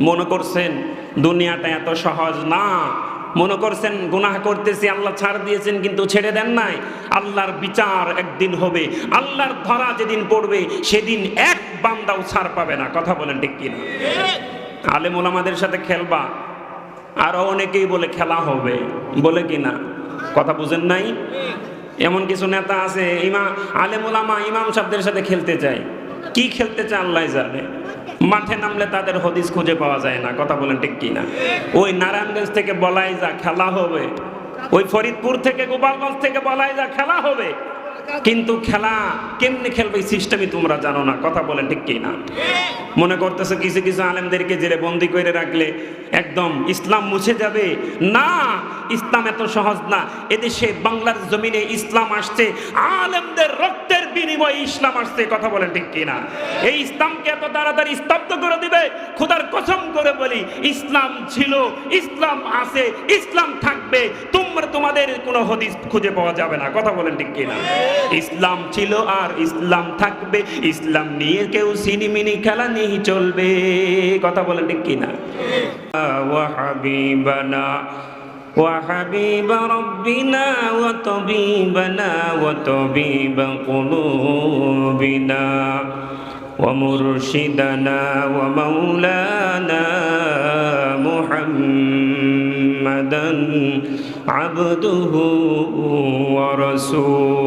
মনে করছেন দুনিয়াটা এত সহজ? না। মনে করছেন গুনাহ করতেছি, আল্লাহ ছাড় দিয়েছেন, কিন্তু ছেড়ে দেন নাই? আল্লাহর বিচার একদিন হবে। আল্লাহর ধরা যেদিন পড়বে, সেদিন এক বান্দাও ছাড় পাবে না। কথা বলেন ঠিক কিনা? আলেম ওলামাদের সাথে খেলবা। আরও অনেকেই বলে খেলা হবে। বলে কিনা? কথা বুঝেন নাই? এমন কিছু নেতা আছে, ইমা আলেম ওলামা ইমাম সাহেবদের সাথে খেলতে চায়। কি খেলতে চায় আল্লাহ জানে? মাঠে নামলে তাদের হদিস খুঁজে পাওয়া যায় না। কথা বলেন ঠিক কিনা? ওই নারায়ণগঞ্জ থেকে বলাই যা, খেলা হবে। ওই ফরিদপুর থেকে গোপালগঞ্জ থেকে বলাই যা, খেলা হবে। কিন্তু খেলা কেমনে খেলবে সিস্টেমই তোমরা জানো না। কথা বলেন ঠিক কি না? মনে করতেছে কিছু কিছু আলেমদেরকে জেলে বন্দি করে রাখলে একদম ইসলাম মুছে যাবে? না, ইসলাম এত সহজ না। এদেশে, বাংলার জমিনে ইসলাম আসছে, আলেমদের রক্তের বিনিময়ে ইসলাম আসছে, কথা বলেন ঠিক কি না? এই ইসলামকে এত তাড়াতাড়ি স্তব্ধ করে দিবে? খোদার কসম করে বলি, ইসলাম ছিল, ইসলাম আছে, ইসলাম থাকবে। তোমরা তোমাদের কোনো হদিস খুঁজে পাওয়া যাবে না, কথা বলেন ঠিক কি না? ইসলাম ছিল আর ইসলাম থাকবে ইসলাম নিয়ে কেউ সিনিমিনি খেলা নিয়ে চলবে কথা বলেন ঠিক কিনা ওয়াহাবিবানা وحبيب ربنا وطبيبنا وطبيب قلوبنا ومرشدنا ومولانا محمدا عبده ورسوله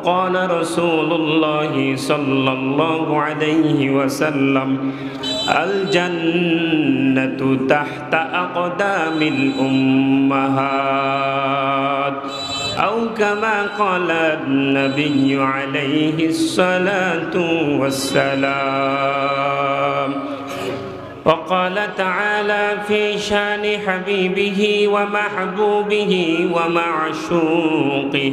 وقال رسول الله صلى الله عليه وسلم الجنة تحت أقدام الأمهات. أو كما قال النبي عليه الصلاة والسلام. وقال تعالى في شان حبيبه ومحبوبه ومعشوقه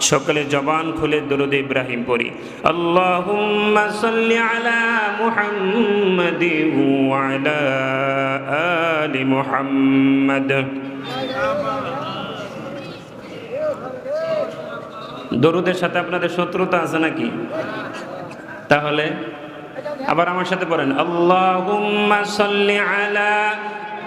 সকলে জবান খুলে দরুদ ইব্রাহিম পড়ি। আল্লাহুম্মা সাল্লি আলা মুহাম্মাদ ওয়া আলা আলি মুহাম্মাদ। দরুদের সাথে আপনাদের শত্রুতা আছে নাকি? তাহলে আবার আমার সাথে পড়েন। আল্লাহুম্মা সাল্লি আলা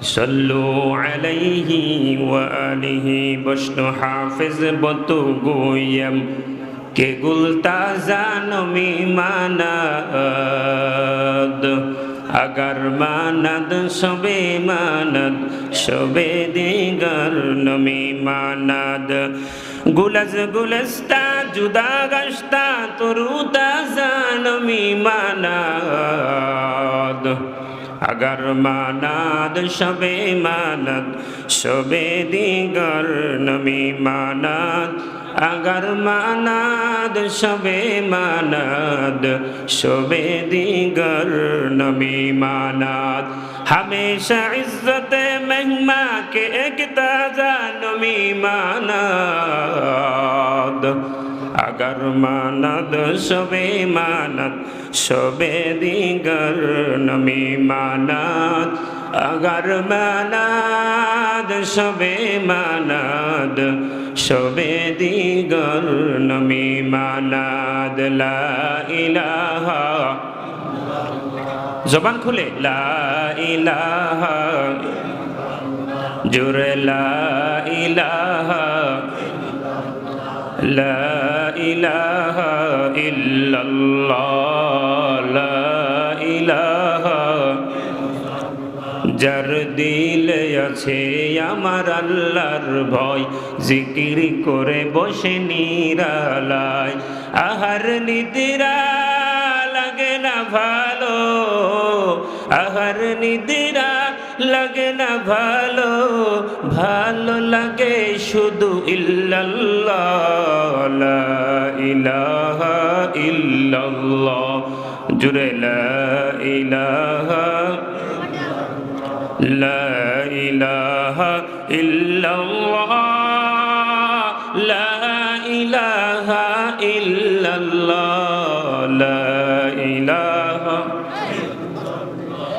صلوا عليه وآله بشن حافظ بطو گویم که گل تازان می ماند اگر ماند شبه ماند شبه دیگر نمی ماند گل از گلستا جدا گشتا ترو تازان می ماند اگر ماند شب ماند شب دیگر نمی ماند اگر ماند شب ماند شب دیگر نمی ماند ہمیشہ عزت مہما کے ایک تازہ نمی ماند اگر ماند شب ماند শবে দিগর নমি মানাদ, আগর মানাদ, সবে মানাদ শবে দিগর নমি মানাদ লাহ জবান খুলে লাহ ইলাহা জুরে, লা লা লা ইলাহা। যার দিলে আছে আমার আল্লাহর ভয়, জিকির করে বসে নিরালায়। আহার নিদিরা লাগে না ভালো, আহার নিদিরা লাগে না ভালো ভালো লাগে শুধু ইল্লাল্লাহ, লা জুড়ে লা লা ইলাহা ইল্লাল্লাহ, লা ইলাহা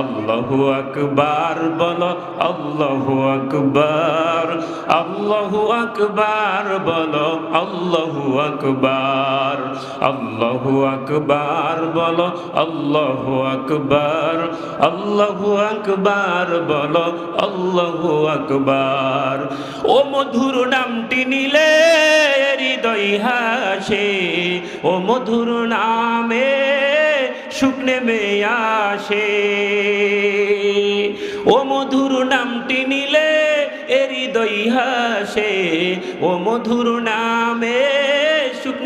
আল্লাহু আকবার বলো, আল্লাহু আকবার আল্লাহু আকবার বলো, আল্লাহু আকবার আল্লাহু আকবার বলো, আল্লাহু আকবার আল্লাহু আকবার বলো, আল্লাহু আকবার ও মধুর নামটি নিলে হৃদয় হাসে ও মধুর নামে সুখ নেমে আসে। ও মধুর নামটি নিলে হৃদয় হাসে। ও মধুর নামে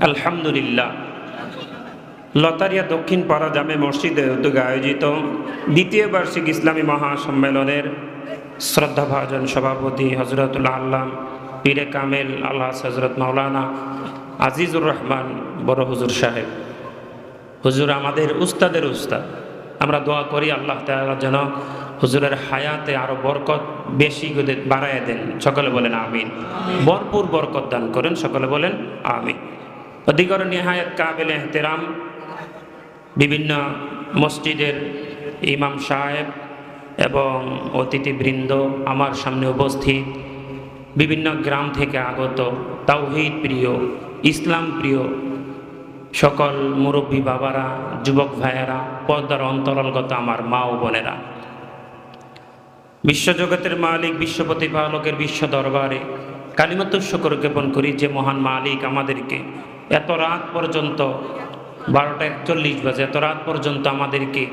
আলহামদুলিল্লাহ। লতারিয়া দক্ষিণ পাড়া জামে মসজিদে উদ্যোগে আয়োজিত দ্বিতীয় বার্ষিক ইসলামী মহাসম্মেলনের শ্রদ্ধাভাজন সভাপতি হজরতুল্লাহ আল্লাম পীরে কামেল আল্লাহ হজরত মাওলানা আজিজুর রহমান বড় হুজুর সাহেব। হুজুর আমাদের উস্তাদের উস্তাদ। আমরা দোয়া করি আল্লাহ তাআলা যেন হুজুরের হায়াতে আরও বরকত বেশি বাড়ায় দেন। সকলে বলেন আমিন। ভরপুর বরকত দান করেন। সকলে বলেন আমিন। অধিকর নিহায়ত কাবিল এহতেরাম, বিভিন্ন মসজিদের ইমাম সাহেব এবং অতিথিবৃন্দ আমার সামনে উপস্থিত, বিভিন্ন গ্রাম থেকে আগত তাওহিদ প্রিয়, ইসলাম প্রিয় সকল মুরব্বী বাবারা, যুবক ভাইয়েরা, পর্দার অন্তরালগত আমার মা ও বোনেরা। বিশ্বজগতের মালিক, বিশ্ব প্রতিপালকের বিশ্ব দরবারে কালিমাত শকর জ্ঞাপন করি যে মহান মালিক আমাদেরকে এত রাত পর্যন্ত, বারোটা একচল্লিশ বাজে, এত রাত পর্যন্ত আমাদেরকে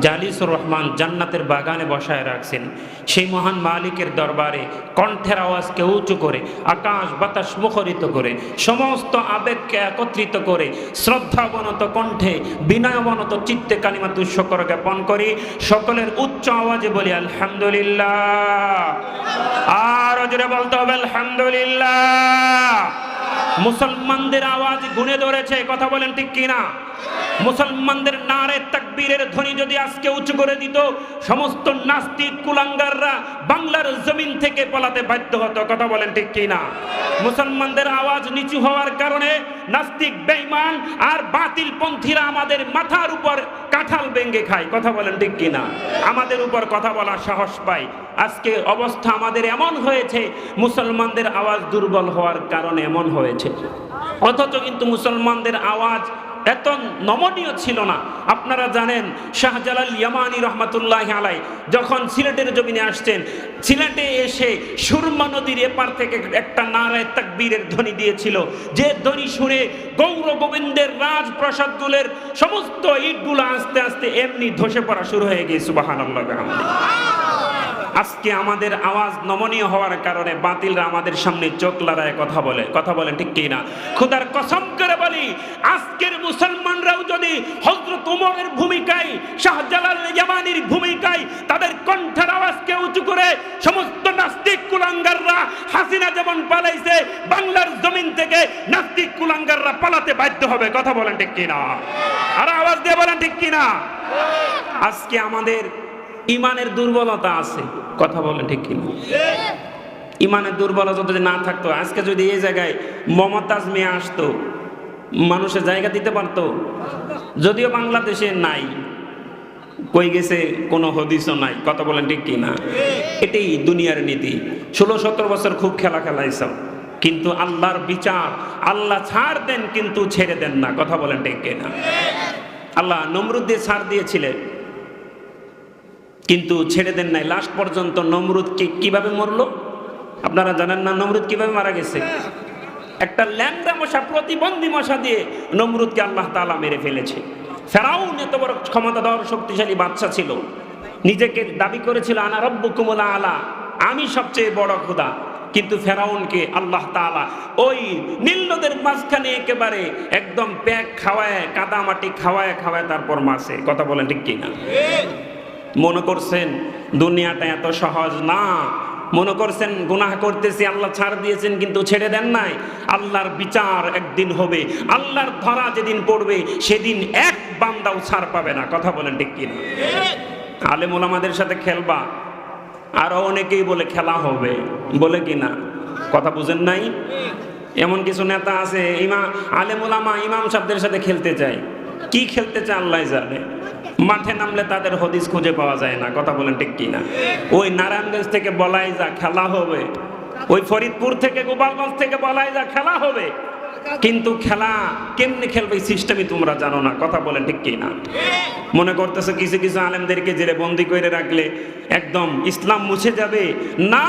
জালিসুর রহমান জান্নাতের বাগানে বসায় রাখছেন। সেই মহান মালিকের দরবারে কণ্ঠের আওয়াজকে উঁচু করে, আকাশ বাতাস মুখরিত করে, সমস্ত আবেগকে একত্রিত করে, শ্রদ্ধাবনত কণ্ঠে, বিনয়বনত চিত্তে কালিমাতু শকর জ্ঞাপন করি। সকলের উচ্চ আওয়াজে বলি, আলহামদুলিল্লাহ। আর জোরে বলতে হবে, আলহামদুলিল্লাহ। মুসলমানদের আওয়াজ গুনে ধরেছে কথা বলেন ঠিক কিনা? মুসলমানদের নারে তাকবীরের ধ্বনি যদি আজকে উঁচু করে দিত, সমস্ত নাস্তিক কুলাঙ্গাররা বাংলার জমিন থেকে পালাতে বাধ্য হতো। কথা বলেন ঠিক কি না মুসলমানদের আওয়াজ নিচু হওয়ার কারণে নাস্তিক, বেঈমান আর বাতিল পন্থীরা আমাদের মাথার উপর কাঁঠাল ভেঙ্গে খায়। কথা বলেন ঠিক কি না আমাদের উপর কথা বলার সাহস পায় আজকে অবস্থা আমাদের এমন হয়েছে, মুসলমানদের আওয়াজ দুর্বল হওয়ার কারণে এমন হয়েছে। অথচ কিন্তু মুসলমানদের আওয়াজ এত নমনীয় ছিল না। আপনারা জানেন, শাহজালাল ইয়ামানি রহমাতুল্লাহ আলাই যখন সিলেটের জমিনে আসছেন, সিলেটে এসে সুরমা নদীর এপার থেকে একটা নারায় তাকবীরের ধ্বনি দিয়েছিল। যে ধ্বনি শুনে গৌর গোবিন্দের রাজপ্রাসাদগুলোর সমস্ত ইটগুলো আস্তে আস্তে এমনি ধসে পড়া শুরু হয়ে গিয়ে সুবাহান আজকে আমাদের আওয়াজ নমনীয় হওয়ার কারণে বাতিলরা আমাদের সামনে চোখ লড়ায় কথা বলে। কথা বলেন ঠিক কিনা খুদার কসম করে বলি, আজকের মুসলমানরাও যদি হজরত উমরের ভূমিকায়, শাহজালাল জামানির ভূমিকায় তাদের কণ্ঠের আওয়াজকে উঁচু করে সমস্ত নাস্তিক কুলাঙ্গাররা হাসিনা যেমন পালাইছে, বাংলার জমিন থেকে নাস্তিক কুলাঙ্গাররা পালাতে বাধ্য হবে। কথা বলেন ঠিক কিনা আর আওয়াজ দিয়ে বলেন ঠিক কিনা আজকে আমাদের ইমানের দুর্বলতা আছে। কথা বলেন ঠিক কিনা? ইমানের দুর্বলতা যদি না থাকতো, আজকে যদি এই জায়গায় মমতাজ মেয়ে আসতো, মানুষের জায়গা দিতে পারতো, যদিও বাংলাদেশে নাই, কই গেছে, কোনো হদিসও নাই, কথা বলেন ঠিক কিনা? এটাই দুনিয়ার নীতি। ষোলো সতেরো বছর খুব খেলা খেলাইছ, কিন্তু আল্লাহর বিচার, আল্লাহ ছাড় দেন কিন্তু ছেড়ে দেন না, কথা বলেন ঠিক কিনা? আল্লাহ নমরুদ দিয়ে ছাড় দিয়েছিলেন। কিন্তু ছেড়ে দেন নাই। লাস্ট পর্যন্ত নমরুদ কি কীভাবে মরলো? আপনারা জানেন না নমরুদ কীভাবে মারা গেছে? একটা ল্যাংড়া মশা, প্রতিবন্ধী মশা দিয়ে নমরুদকে আল্লাহ তাআলা মেরে ফেলেছে। ফেরাউন এত বড় ক্ষমতাধর, শক্তিশালী বাচ্চা ছিল। নিজেকে দাবি করেছিল, আনা রব্বুকুমুলা আলা, আমি সবচেয়ে বড় খোদা। কিন্তু ফেরাউনকে আল্লাহ তাআলা ওই নীল নদের মাঝখানে একেবারে একদম প্যাক খাওয়ায়, কাদামাটি খাওয়ায় খাওয়ায় তারপর মাসে কথা বলেন ঠিক কিনা? মনে করছেন দুনিয়াটা এত সহজ? না। মনে করছেন গুনাহ করতেছি, আল্লাহ ছাড় দিয়েছেন, কিন্তু ছেড়ে দেন নাই? আল্লাহর বিচার একদিন হবে। আল্লাহর ধরা যেদিন পড়বে, সেদিন এক বান্দাও ছাড় পাবে না। কথা বলেন ঠিক কিনা? আলেম ওলামাদের সাথে খেলবা। আরও অনেকেই বলে খেলা হবে। বলে কিনা? কথা বুঝেন নাই? এমন কিছু নেতা আছে, ইমা আলেম ওলামা ইমাম সাহেবদের সাথে খেলতে চায়। কি খেলতে চায় আল্লাহ জানে। মাঠে নামলে তাদের হদিস খুঁজে পাওয়া যায় না। কথা বলেন ঠিক কি না ওই নারায়ণগঞ্জ থেকে বলাই যা, খেলা হবে। ওই ফরিদপুর থেকে গোপালগঞ্জ থেকে বলাই যা, খেলা হবে। কিন্তু খেলা কেমনে খেলবে সিস্টেমই তোমরা জানো না। কথা বলেন ঠিক কি না? মনে করতেছো কিছু কিছু আলেমদেরকে জেলে বন্দি করে রাখলে একদম ইসলাম মুছে যাবে? না,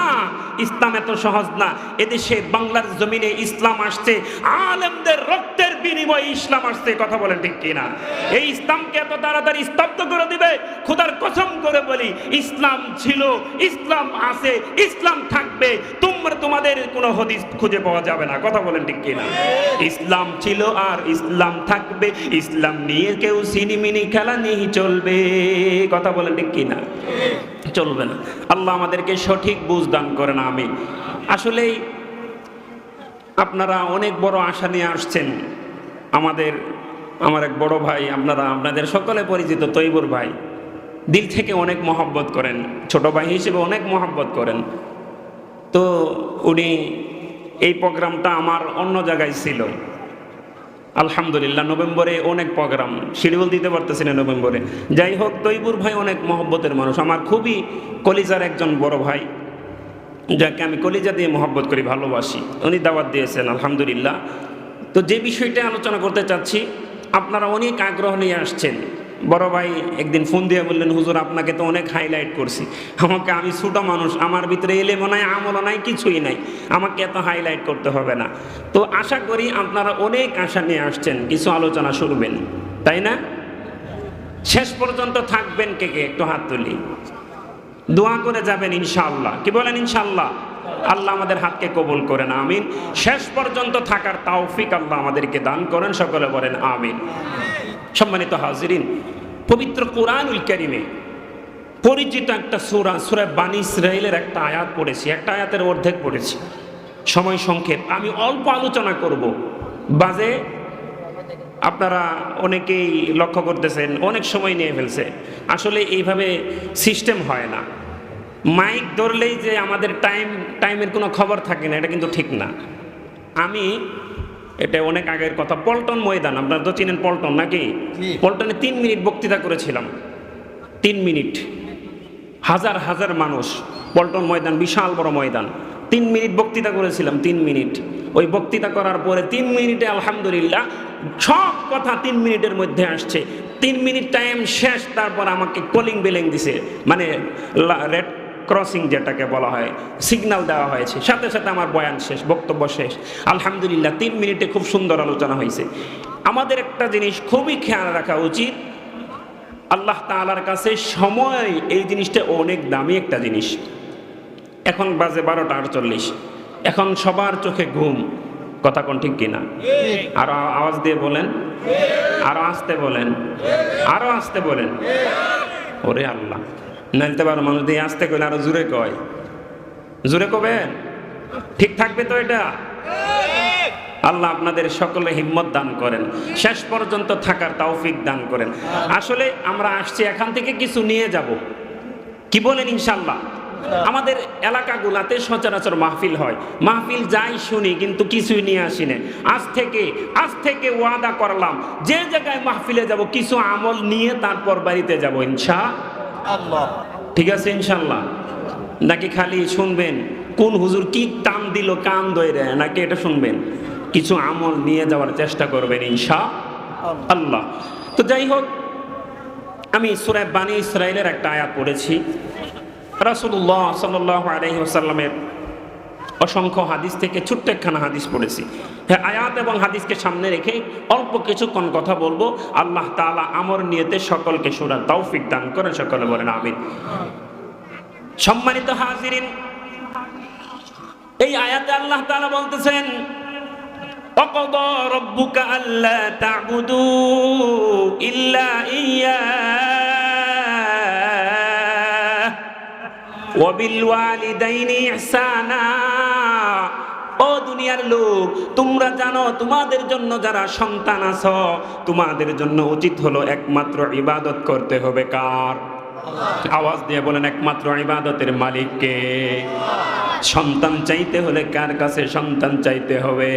ইসলাম এত সহজ না। এদেশে, বাংলার জমিনে ইসলাম আসছে, আলেমদের রক্তের বিনিময়ে ইসলাম আসছে, কথা বলেন ঠিক কি না? এই ইসলামকে এত তাড়াতাড়ি স্তব্ধ করে দিবে? খোদার কসম করে বলি, ইসলাম ছিল, ইসলাম আছে, ইসলাম থাকবে, তোমরা তোমাদের কোনো হদিস খুঁজে পাওয়া যাবে না। কথা বলেন ঠিক কিনা ইসলাম ছিল আর ইসলাম থাকবে। ইসলাম নিয়ে কেউ সিনিমিনি খেলা নিয়ে চলবে। কথা বলেন ঠিক কিনা? চলবে না। আল্লাহ আমাদেরকে সঠিক বুঝ দান করেন আমি আসলেই আপনারা অনেক বড় আশা নিয়ে আসছেন। আমাদের, আমার এক বড় ভাই, আপনারা, আপনাদের সকলে পরিচিত তৈবুর ভাই। দিল থেকে অনেক মহব্বত করেন। ছোট ভাই হিসেবে অনেক মহব্বত করেন। তো উনি এই প্রোগ্রামটা আমার অন্য জায়গায় ছিল। আলহামদুলিল্লাহ, নভেম্বরে অনেক প্রোগ্রাম। শিডিউল দিতে পারতেছি না নভেম্বরে। যাই হোক, তৈবুর ভাই অনেক মহব্বতের মানুষ। আমার খুবই কলিজার একজন বড় ভাই, যাকে আমি কলিজা দিয়ে মহব্বত করি, ভালোবাসি। উনি দাওয়াত দিয়েছেন, আলহামদুলিল্লাহ। তো যে বিষয়টা আলোচনা করতে চাচ্ছি, আপনারা অনেক আগ্রহ নিয়ে আসছেন। বড় ভাই একদিন ফোন দিয়ে বললেন, হুজুর, আপনাকে তো অনেক হাইলাইট করছি। আমাকে, আমি ছোটো মানুষ, আমার ভিতরে এলেমও নাই, আমলও নাই, কিছুই নাই। আমাকে এত হাইলাইট করতে হবে না। তো আশা করি আপনারা অনেক আশা নিয়ে আসছেন, কিছু আলোচনা শুনবেন, তাই না? শেষ পর্যন্ত থাকবেন কে কে? একটু হাত তুলি। দোয়া করে যাবেন ইনশাল্লাহ কি বলেন ইনশাল্লাহ আল্লাহ আমাদের হাতকে কবুল করেন, আমিন। শেষ পর্যন্ত থাকার তাওফিক আল্লাহ আমাদেরকে দান করেন, সকলে বলেন আমিন। সম্মানিত হাজিরিন, পবিত্র কোরআনুল কারিমে পরিচিত একটা সুরা সুরা বানি ইসরায়েলের একটা আয়াত পড়েছি, একটা আয়াতের অর্ধেক পড়েছি। সময় সংক্ষেপ, আমি অল্প আলোচনা করব। বাজে, আপনারা অনেকেই লক্ষ্য করতেছেন, অনেক সময় নিয়ে ফেলছে। আসলে এইভাবে সিস্টেম হয় না। মাইক ধরলেই যে আমাদের টাইম, টাইমের কোনো খবর থাকে না, এটা কিন্তু ঠিক না। আমি এটা অনেক আগের কথা। পল্টন ময়দান আপনারা তো চিনেন পল্টন নাকি? পল্টনে তিন মিনিট বক্তৃতা করেছিলাম। তিন মিনিট। হাজার হাজার মানুষ। পল্টন ময়দান বিশাল বড় ময়দান। তিন মিনিট বক্তৃতা করেছিলাম তিন মিনিট। ওই বক্তৃতা করার পরে তিন মিনিটে আলহামদুলিল্লাহ সব কথা তিন মিনিটের মধ্যে আসছে। তিন মিনিট টাইম শেষ তারপর আমাকে কলিং বেলিং দিছে। মানে রেড ক্রসিং যেটাকে বলা হয় সিগন্যাল দেওয়া হয়েছে। সাথে সাথে আমার বয়ান শেষ, বক্তব্য শেষ। আলহামদুলিল্লাহ, তিন মিনিটে খুব সুন্দর আলোচনা হয়েছে। আমাদের একটা জিনিস খুবই খেয়াল রাখা উচিত। আল্লাহ তাআলার কাছে সময়, এই জিনিসটা অনেক দামি একটা জিনিস। এখন বাজে বারোটা আটচল্লিশ। এখন সবার চোখে ঘুম। কথা কোন ঠিক কিনা? আরও আওয়াজ দিয়ে বলেন। আরও আসতে বলেন। আরও আসতে বলেন। ওরে আল্লাহ। নাইতে পারো মানুষ দিয়ে আসতে কইলে আরও জুড়ে কয়। জুড়ে কবেন? ঠিক থাকবে তো এটা? আল্লাহ আপনাদের সকলে হিম্মত দান করেন। শেষ পর্যন্ত থাকার তৌফিক দান করেন। আসলে আমরা আসছি, এখান থেকে কিছু নিয়ে যাব। কি বলেন ইনশাল্লাহ আমাদের এলাকাগুলাতে সচরাচর মাহফিল হয়। মাহফিল যাই শুনি, কিন্তু কিছুই নিয়ে আসি না। আজ থেকে আজ থেকে ওয়াদা করলাম, যে জায়গায় মাহফিলে যাব, কিছু আমল নিয়ে তারপর বাড়িতে যাব, ইনশা ঠিক আছে ইনশাল্লাহ নাকি খালি শুনবেন, কোন হুজুর কি টান দিল, কান দইরে নাকি এটা শুনবেন? কিছু আমল নিয়ে যাওয়ার চেষ্টা করবেন ইনশা আল্লাহ তো যাই হোক, আমি সুরায় বাণী ইসরায়েলের একটা আয়াত পড়েছি। রাসুল্লাহ সাল্লাহ আলহি আসাল্লামের অসংখ্য হাদিস থেকে ছোট্ট একখানা হাদিস পড়েছি হ্যাঁ আয়াত এবং হাদিসকে সামনে রেখে অল্প কিছুক্ষণ কথা বলবো আল্লাহ তাআলা আমর নিয়েতে সকলকে শোনার তৌফিক দান করেন সকলে বলেন আমিন সম্মানিত হাজিরিন এই আয়াতে আল্লাহ তাআলা বলতেছেন وقضى ربك ألا تعبدوا إلا إياه ওয়াবিলওয়ালিদাইনি ইহসানা। ও দুনিয়ার লোক, তোমরা জানো তোমাদের জন্য যারা সন্তান আছো, তোমাদের জন্য উচিত হলো একমাত্র ইবাদত করতে হবে কার? আওয়াজ দিয়ে বলেন একমাত্র ইবাদতের মালিককে। সন্তান চাইতে হলে কার কাছে সন্তান চাইতে হবে?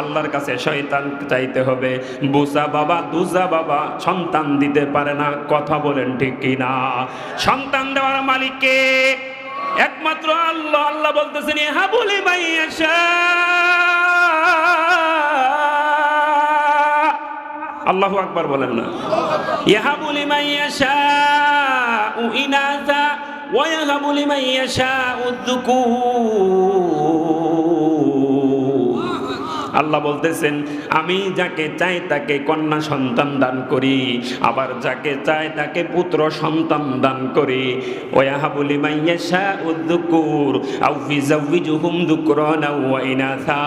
আল্লাহর কাছে শয়তান চাইতে হবে। বুসা বাবা, দুজা বাবা সন্তান দিতে পারে না, কথা বলেন ঠিক কিনা সন্তান দেওয়ার মালিককে একমাত্র আল্লাহ। আল্লাহ বলতেছেন ইহা বলি মাই আল্লাহ আকবার বলেন না। ইয়াহাবু লিমান ইয়াশাউ ইনাসা ওয়া ইয়াহাবু লিমান ইয়াশাউ যুকুর আল্লাহ বলতেছেন, আমি যাকে চাই তাকে কন্যা সন্তান দান করি, আবার যাকে চাই তাকে পুত্র সন্তান দান করি। ওয়াহাবু লিমান ইয়াশাউ যুকুর, আও ফিজাউযুহুম ওয়া ইনাসা।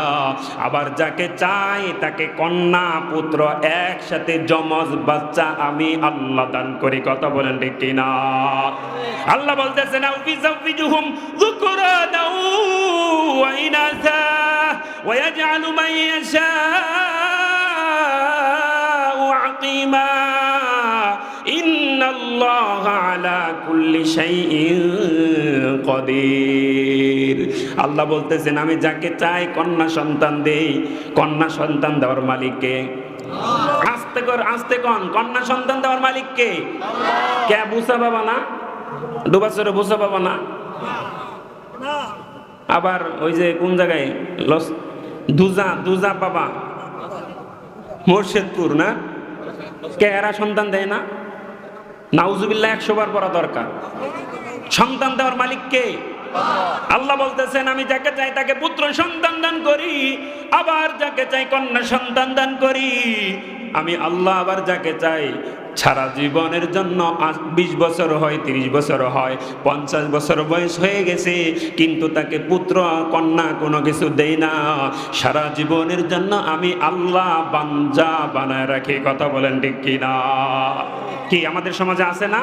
আবার যাকে চাই তাকে কন্যা পুত্র একসাথে জমজ বাচ্চা আমি আল্লাহ দান করি। কথা বলেন ঠিক কিনা? আল্লাহ বলতেছেন, আও ফিজাউযুহুম যুকরানা ওয়া ইনাসা। ويجعل من يشاء عقيما إن الله على كل شيء قدير আল্লাহ বলতেছেন আমি যাকে চাই কন্যা সন্তান দেই কন্যা সন্তান দেওয়ার মালিককে আস্তে কর আস্তে কন কন্যা সন্তান দেওয়ার মালিককে কে বুঝা পাবা না দু বছরে বুঝা পাবা না আবার ওই যে কোন জায়গায় লস দুজা দুজা বাবা। মোর্শেদপুর, না? কে, এরা সন্তান দেয় না? নাউজুবিল্লাহ একশোবার পড়া দরকার। সন্তান দেওয়ার মালিক কে? আল্লাহ বলতেছেন, আমি যাকে চাই তাকে পুত্র সন্তান দান করি, আবার যাকে চাই কন্যা সন্তান দান করি। আমি আল্লাহ আবার যাকে চাই, সারা জীবনের জন্য বিশ বছর হয়, তিরিশ বছর হয়, পঞ্চাশ বছর বয়স হয়ে গেছে, কিন্তু তাকে পুত্র, কন্যা কোনো কিছু দেই না। সারা জীবনের জন্য আমি আল্লাহ বাঞ্জা বানায় রাখি। কথা বলেন ঠিক কিনা? কি আমাদের সমাজে আছে না?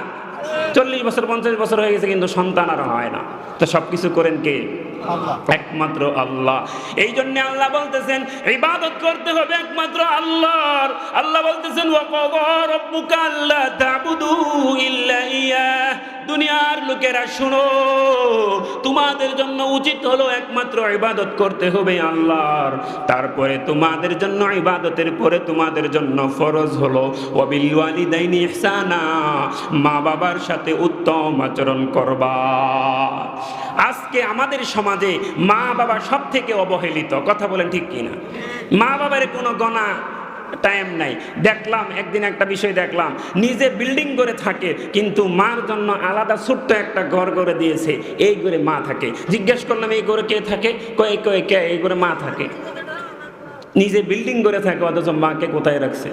চল্লিশ বছর পঞ্চাশ বছর হয়ে গেছে কিন্তু সন্তান আর হয় না। তো সব কিছু করেন কে? একমাত্র আল্লাহ। এই জন্য আল্লাহ বলতেছেন ইবাদত করতে হবে একমাত্র আল্লাহর। আল্লাহ বলতেছেন ওয়াকাদা রাব্বুকা আল্লা তা'বুদু ইল্লা ইয়াহ। দুনিয়ার লোকেরা, শুনো, তোমাদের জন্য উচিত হলো একমাত্র ইবাদত করতে হবে আল্লাহর। তারপরে তোমাদের জন্য, ইবাদতের পরে তোমাদের জন্য ফরজ হলো ওয়াবিল ওয়ালিদাইনি ইহসানা মা বাবার সাথে উত্তম আচরণ করবা। আজকে আমাদের সমাজে মা বাবা সব থেকে অবহেলিত, কথা বলেন ঠিক কিনা? মা বাবার কোনো গণা টাইম নাই। দেখলাম, একদিন একটা বিষয় দেখলাম। নিজে বিল্ডিং করে থাকে, কিন্তু মার জন্য আলাদা ছোট্ট একটা ঘর করে দিয়েছে। এই করে মা থাকে। জিজ্ঞেস করলাম, এই ঘরে কে থাকে? কয়ে কয়ে, কে? এই করে মা থাকে। নিজে বিল্ডিং করে থাকে, অথচ মাকে কোথায় রাখছে?